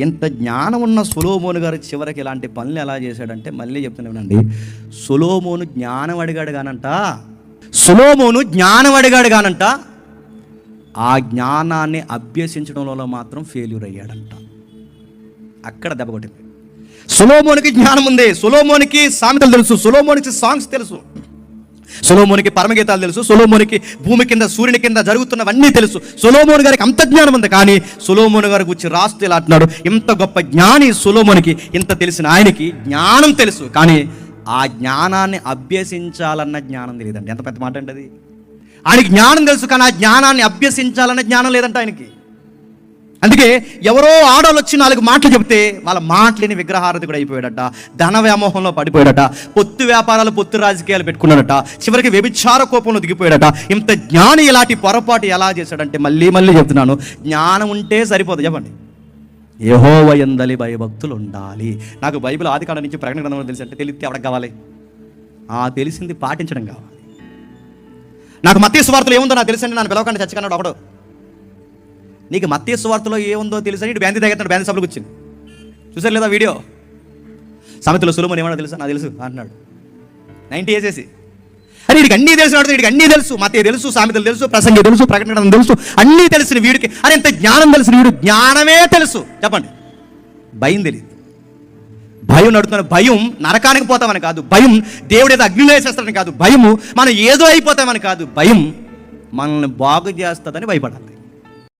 ఇంత జ్ఞానం ఉన్న సులోమోను గారు చివరికి ఇలాంటి పనులు ఎలా చేశాడంటే మళ్ళీ చెప్తున్నానండి సులోమోను జ్ఞానం అడిగాడు కానంట. సులోమోను జ్ఞానం అడిగాడు కానంట. ఆ జ్ఞానాన్ని అభ్యసించడంలో మాత్రం ఫెయిల్యూర్ అయ్యాడంట. అక్కడ దెబ్బ కొట్టింది. సులోమోనికి జ్ఞానం ఉంది. సులోమోనికి సామెతలు తెలుసు. సులోమోనికి సాంగ్స్ తెలుసు. సులోమోనికి పరమగీతాలు తెలుసు సులోమోనికి భూమి కింద సూర్యుని కింద జరుగుతున్నవన్నీ తెలుసు. సులోమోని గారికి అంత జ్ఞానం ఉంది కానీ సులోమోని గారి గురించి రాస్తూ ఇలా అంటున్నాడు ఇంత గొప్ప జ్ఞాని సులోమోనికి ఇంత తెలిసిన ఆయనకి జ్ఞానం తెలుసు కానీ ఆ జ్ఞానాన్ని అభ్యసించాలన్న జ్ఞానం తెలియదండి ఎంత పెద్ద మాట అండి అది. ఆయనకి జ్ఞానం తెలుసు కానీ ఆ జ్ఞానాన్ని అభ్యసించాలన్న జ్ఞానం లేదంట ఆయనకి. అందుకే ఎవరో ఆడవాళ్ళు వచ్చి నాలుగు మాటలు చెబితే వాళ్ళ మాటలేని విగ్రహారతి కూడా అయిపోయాడట. ధన వ్యామోహంలో పడిపోయాడట. పొత్తు వ్యాపారాలు పొత్తు రాజకీయాలు పెట్టుకున్నాడట. చివరికి వ్యభిచార కోపంలో దిగిపోయాడట. ఇంత జ్ఞాని ఇలాంటి పొరపాటు ఎలా చేశాడంటే మళ్ళీ మళ్ళీ చెప్తున్నాను. జ్ఞానం ఉంటే సరిపోదు. చెప్పండి. ఏహో ఎందలి భయభక్తులు ఉండాలి నాకు బైబిల్ ఆది కాడ నుంచి ప్రకటన గ్రంథంలో తెలిసి అంటే తెలిస్తే ఎవరికి కావాలి? ఆ తెలిసింది పాటించడం కావాలి. నాకు మత్య స్వార్థలు ఏముందో నాకు తెలుసండి నన్ను పిలవకండి చచ్చకన్నాడు ఒకడు. నీకు మత్య స్వార్థలో ఏముందో తెలుసా? ఇటు బ్యాంది తగ్గుతాడు బ్యాంది సభలకు వచ్చింది. చూసారు లేదా వీడియో? సమితిలో సులభం ఏమన్నా తెలుసా? నాకు తెలుసు అంటున్నాడు. నైంటీ వేసేసి. అరే వీడికి అన్నీ తెలిసిన వీడికి అన్నీ తెలుసు. మతే తెలుసు సామెతలు తెలుసు ప్రసంగి తెలుసు ప్రకటన తెలుసు అన్నీ తెలిసిన వీడికి. అరే ఇంత జ్ఞానం తెలిసిన వీడు జ్ఞానమే తెలుసు. చెప్పండి. భయం తెలియదు భయం నడుతున్న భయం నరకానికి పోతామని కాదు. భయం దేవుడు ఏదో అగ్నిలో వేసేస్తాడని కాదు. భయము మనం ఏదో అయిపోతామని కాదు. భయం మనల్ని బాగు చేస్తుందని భయపడాలి.